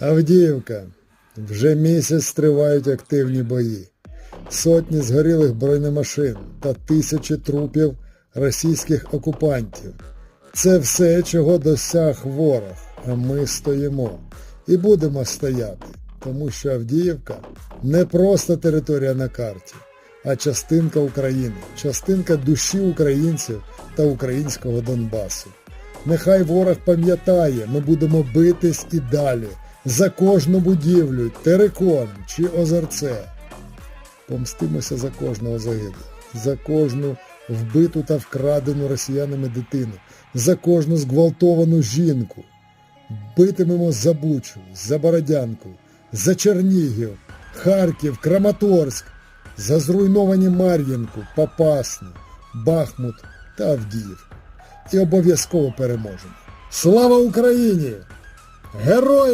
Авдіївка. Вже місяць тривають активні бої. Сотні згорілих бронемашин та тисячі трупів російських окупантів. Це все, чого досяг ворог, а ми стоїмо. І будемо стояти, тому що Авдіївка не просто територія на карті, а частинка України, частинка душі українців та українського Донбасу. Нехай ворог пам'ятає, ми будемо битись і далі за кожну будівлю, терикон чи озерце. Помстимося за кожного загиблого, за кожну вбиту та вкрадену росіянами дитину, за кожну зґвалтовану жінку. Битимемо за Бучу, за Бородянку, за Чернігів, Харків, Краматорськ, за зруйновані Мар'їнку, Попасну, Бахмут та Авдіївку. І обов'язково переможемо. Слава Україні! Героям!